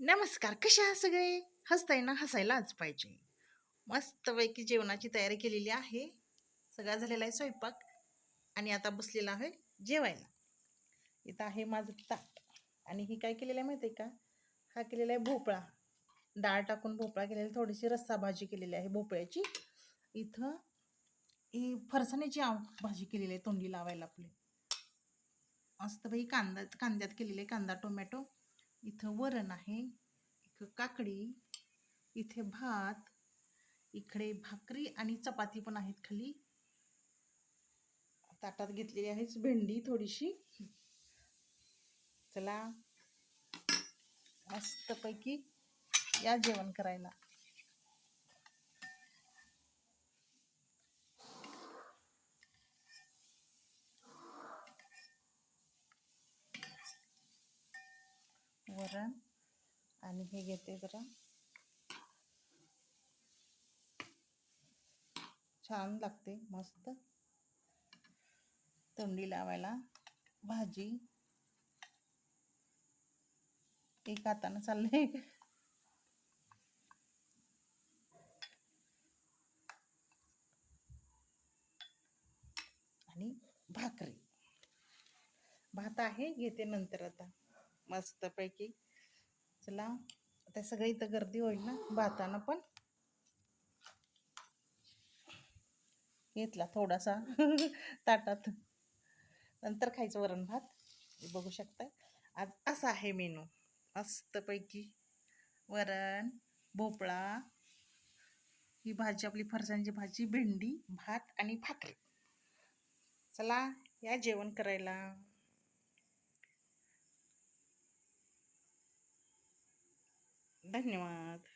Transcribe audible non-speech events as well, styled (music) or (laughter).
नमस्कार कशा आहात सगळे? हसताय ना? हसायलाच पाहिजे. मस्तपैकी जेवणाची तयारी केलेली आहे. सगळा झालेला आहे स्वयंपाक. आणि आता बसलेला आहे जेवायला. इथं आहे माझं ताट. आणि ही काय केलेलं आहे माहिती आहे का? हा केलेला आहे भोपळा. डाळ टाकून भोपळा केलेला थोडीशी रस्सा भाजी केलेली आहे भोपळ्याची. इथं ही फरसाण्याची आव भाजी केलेली आहे तोंडी लावायला आपली. मस्तपैकी कांदा कांद्यात केलेले कांदा टोमॅटो. इथं वरण आहे इथं काकडी इथे भात इकडे भाकरी आणि चपाती पण आहेत खाली. ताटात घेतलेली आहेच भेंडी थोडीशी. चला मस्तपैकी या जेवण करायला. वरण आणि हे घेते जरा. छान लागते मस्त. तोंडी लावायला. भाजी. एक हातानं चाललंय. आणि भाकरी. भात आहे घेते नंतर आता. मस्तपैकी. चला आता सगळं इथं गर्दी होईल ना भातानं पण. घेतला थोडासा (laughs) ताटात. नंतर खायचं वरण भात. बघू शकता आज असा आहे मेनू. मस्तपैकी. वरण भोपळा ही भाजी आपली फरसांची भाजी भेंडी भात आणि भाकरी. चला या जेवण करायला. धन्यवाद.